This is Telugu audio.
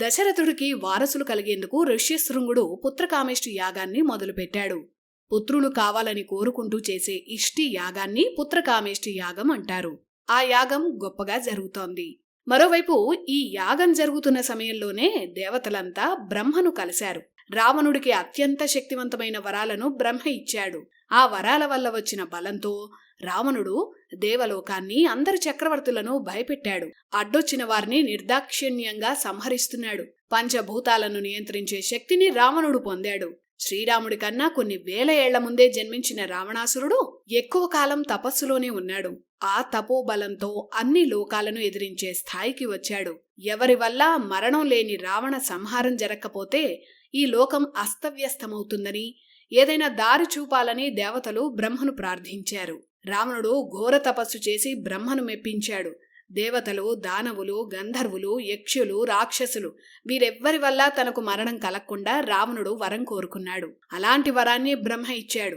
దశరథుడికి వారసులు కలిగేందుకు ఋష్యశృంగుడు పుత్రకామేష్టి యాగాన్ని మొదలుపెట్టాడు. పుత్రులు కావాలని కోరుకుంటూ చేసే ఇష్టి యాగాన్ని పుత్రకామేష్టి యాగం అంటారు. ఆ యాగం గొప్పగా జరుగుతోంది. మరోవైపు ఈ యాగం జరుగుతున్న సమయంలోనే దేవతలంతా బ్రహ్మను కలిశారు. రావణుడికి అత్యంత శక్తివంతమైన వరాలను బ్రహ్మ ఇచ్చాడు. ఆ వరాల వల్ల వచ్చిన బలంతో రావణుడు దేవలోకాన్ని అందరి చక్రవర్తులను భయపెట్టాడు. అడ్డొచ్చిన వారిని నిర్దాక్షిణ్యంగా సంహరిస్తున్నాడు. పంచభూతాలను నియంత్రించే శక్తిని రావణుడు పొందాడు. శ్రీరాముడి కన్నా కొన్ని వేల ఏళ్ళ ముందే జన్మించిన రావణాసురుడు ఎక్కువ కాలం తపస్సులోనే ఉన్నాడు. ఆ తపోబలంతో అన్ని లోకాలను ఎదిరించే స్థాయికి వచ్చాడు. ఎవరి వల్ల మరణం లేని రావణ సంహారం జరగకపోతే ఈ లోకం అస్తవ్యస్తమవుతుందని ఏదైనా దారి చూపాలని దేవతలు బ్రహ్మను ప్రార్థించారు. రావణుడు ఘోర తపస్సు చేసి బ్రహ్మను మెప్పించాడు. దేవతలు దానవులు గంధర్వులు యక్షులు రాక్షసులు వీరెవ్వరి వల్ల తనకు మరణం కలగకుండా రావణుడు వరం కోరుకున్నాడు. అలాంటి వరాన్ని బ్రహ్మ ఇచ్చాడు.